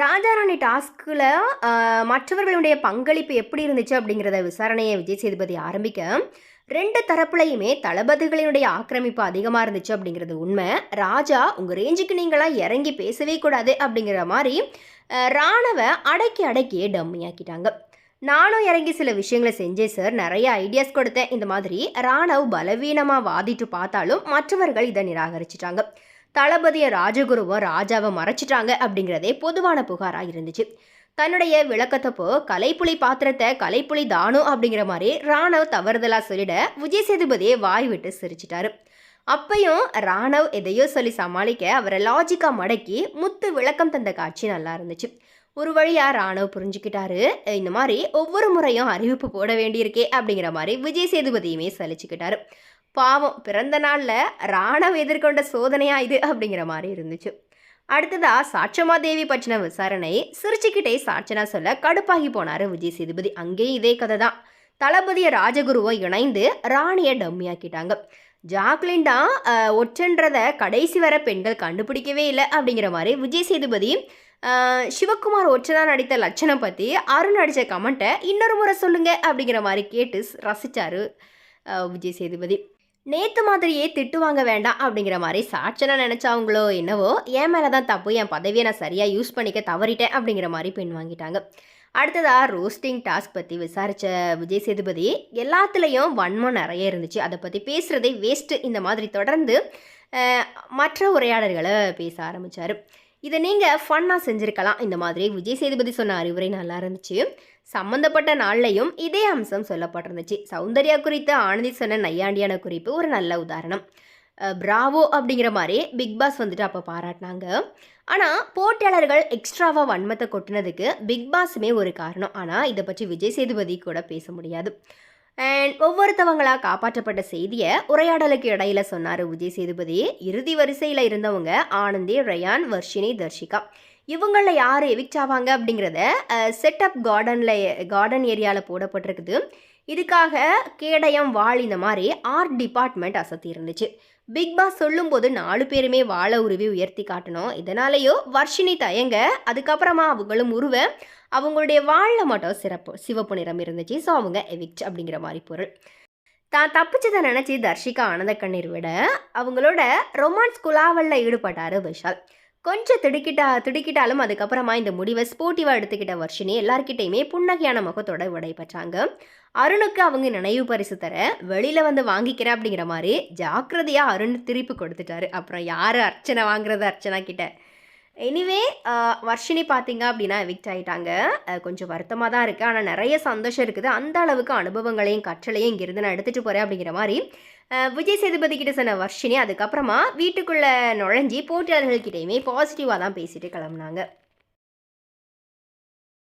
ராஜாராணி டாஸ்கில் மற்றவர்களுடைய பங்களிப்பு எப்படி இருந்துச்சு அப்படிங்கிறத விசாரணையை விஜய் சேதுபதி ஆரம்பிக்க ரெண்டு தரப்புலையுமே தளபதிகளினுடைய ஆக்கிரமிப்பு அதிகமாக இருந்துச்சு அப்படிங்கிறது உண்மை. ராஜா உங்கள் ரேஞ்சுக்கு நீங்களாம் இறங்கி பேசவே கூடாது அப்படிங்கிற மாதிரி ராணுவ அடக்கி அடக்கி அடக்கியே டம்மியாக்கிட்டாங்க. நானும் இறங்கி சில விஷயங்களை செஞ்சேன் சார் நிறைய ஐடியாஸ் கொடுத்தேன். இந்த மாதிரி ராணவ் பலவீனமாக வாதிட்டு பார்த்தாலும் மற்றவர்கள் இதை நிராகரிச்சிட்டாங்க. தளபதியை ராஜகுருவை ராஜாவை மறைச்சிட்டாங்க அப்படிங்கிறதே பொதுவான புகாராக இருந்துச்சு. தன்னுடைய விளக்கத்தப்போ கலைப்புலி பாத்திரத்தை கலைப்புலி தானோ அப்படிங்கிற மாதிரி ராணவ் தவறுதலாக சொல்லிட விஜய் சேதுபதியை வாய் விட்டு சிரிச்சிட்டாரு. அப்பையும் ராணவ் எதையோ சொல்லி சமாளிக்க அவரை லாஜிக்காக மடக்கி முத்து விளக்கம் தந்த காட்சி நல்லா இருந்துச்சு. ஒரு வழியாக ராணவ் புரிஞ்சுக்கிட்டாரு இந்த மாதிரி ஒவ்வொரு முறையும் அறிவிப்பு போட வேண்டியிருக்கே அப்படிங்கிற மாதிரி விஜய் சேதுபதியுமே சலிச்சுக்கிட்டாரு. பாவம் பிறந்த நாளில் ராணவ் எதிர்கொண்ட சோதனையா இது அப்படிங்கிற மாதிரி இருந்துச்சு. அடுத்ததா சாட்சமா தேவி பற்றின விசாரணை. சிரிச்சுக்கிட்டே சாட்சனா சொல்ல கடுப்பாகி போனாரு விஜய் சேதுபதி. அங்கேயும் இதே கதை தான் தளபதியை ராஜகுருவை இணைந்து ராணியை டம்மியாக்கிட்டாங்க. ஜாக்லின் தான் ஒற்றன்றத கடைசி வர பெண்கள் கண்டுபிடிக்கவே இல்லை அப்படிங்கிற மாதிரி விஜய் சேதுபதி சிவகுமார் ஒற்றதாக நடித்த லட்சணம் பற்றி அருண் நடித்த கமெண்ட்டை இன்னொரு முறை சொல்லுங்க அப்படிங்கிற மாதிரி கேட்டு ரசிச்சாரு விஜய் சேதுபதி. நேத்து மாதிரியே திட்டு வாங்க வேண்டாம் அப்படிங்கிற மாதிரி சாட்சனா நினச்சவங்களோ என்னவோ என் மேலே தான் தப்பு என் பதவியை நான் சரியாக யூஸ் பண்ணிக்க தவறிட்டேன் அப்படிங்கிற மாதிரி பெண் வாங்கிட்டாங்க. அடுத்ததா ரோஸ்டிங் டாஸ்க் பற்றி விசாரித்த விஜய் சேதுபதி எல்லாத்துலேயும் வன்மம் நிறைய இருந்துச்சு. அதை பற்றி பேசுகிறதே வேஸ்ட்டு இந்த மாதிரி தொடர்ந்து மற்ற உரையாடல்களை பேச ஆரம்பித்தார் இதை நீங்கள் ஃபன்னாக செஞ்சுருக்கலாம். இந்த மாதிரி விஜய் சேதுபதி சொன்ன அறிவுரை நல்லா இருந்துச்சு. சம்மந்தப்பட்ட நாள்லையும் இதே அம்சம் சொல்லப்பட்டிருந்துச்சு. சௌந்தர்யா குறித்து ஆனந்தி சொன்ன நையாண்டியான குறிப்பு ஒரு நல்ல உதாரணம். பிராவோ அப்படிங்கிற மாதிரி பிக் பாஸ் வந்துட்டு அப்போ பாராட்டினாங்க. ஆனால் போட்டியாளர்கள் எக்ஸ்ட்ராவாக வன்மத்தை கொட்டினதுக்கு பிக் பாஸுமே ஒரு காரணம். ஆனால் இதை பற்றி விஜய் சேதுபதி கூட பேச முடியாது. அண்ட் ஒவ்வொருத்தவங்களாக காப்பாற்றப்பட்ட செய்தியை உரையாடலுக்கு இடையில சொன்னார் விஜய் சேதுபதி. இறுதி வரிசையில் இருந்தவங்க ஆனந்தி ரயான் வர்ஷினி தர்ஷிகா. இவங்களில் யார் எவிக்ட் ஆவாங்க அப்படிங்கிறத செட்டப் கார்டனில் கார்டன் ஏரியாவில் போடப்பட்டிருக்குது. இதுக்காக கேடயம் வாழ் இந்த மாதிரி ஆர்ட் டிபார்ட்மெண்ட் அசத்தி இருந்துச்சு. பிக் பாஸ் சொல்லும்போது நாலு பேருமே வாழை உருவி உயர்த்தி காட்டணும். இதனாலேயோ வர்ஷினி தயங்க அதுக்கப்புறமா அவங்களும் உருவ அவங்களுடைய வாழில் மட்டும் சிறப்பு சிவப்பு நிறம் இருந்துச்சு. ஸோ அவங்க எவிக்ட் அப்படிங்கிற மாதிரி பொருள். தான் தப்பிச்சதை நினச்சி தர்ஷிகா ஆனந்த கண்ணீர் விட அவங்களோட ரொமான்ஸ் குலாவலில் ஈடுபட்டார் விஷால். கொஞ்சம் திடுக்கிட்டா திடுக்கிட்டாலும் அதுக்கப்புறமா இந்த முடிவை ஸ்போர்ட்டிவாக எடுத்துக்கிட்ட வர்ஷினி எல்லார்கிட்டையுமே புன்னகையான முகத்தோட விடைபெற்றாங்க அருணுக்கு அவங்க நினைவு பரிசு தர வெளியில் வந்து வாங்கிக்கிறேன் அப்படிங்கிற மாதிரி ஜாக்கிரதையாக அருண் திருப்பி கொடுத்துட்டாரு. அப்புறம் யார் அர்ச்சனை வாங்குறது அர்ச்சனா கிட்ட? எனிவே வர்ஷினி பார்த்தீங்க அப்படின்னா எவிக்ட் ஆகிட்டாங்க கொஞ்சம் வருத்தமாக தான் இருக்குது ஆனால் நிறைய சந்தோஷம் இருக்குது. அந்த அளவுக்கு அனுபவங்களையும் கற்றலையும் இங்கிருந்து நான் எடுத்துகிட்டு போகிறேன் அப்படிங்கிற மாதிரி விஜய் சேதுபதி கிட்ட சொன்ன வர்ஷினி. அதுக்கப்புறமா வீட்டுக்குள்ளே நுழைஞ்சி போட்டியாளர்கள்கிட்டையுமே பாசிட்டிவாக தான் பேசிட்டு கிளம்புனாங்க.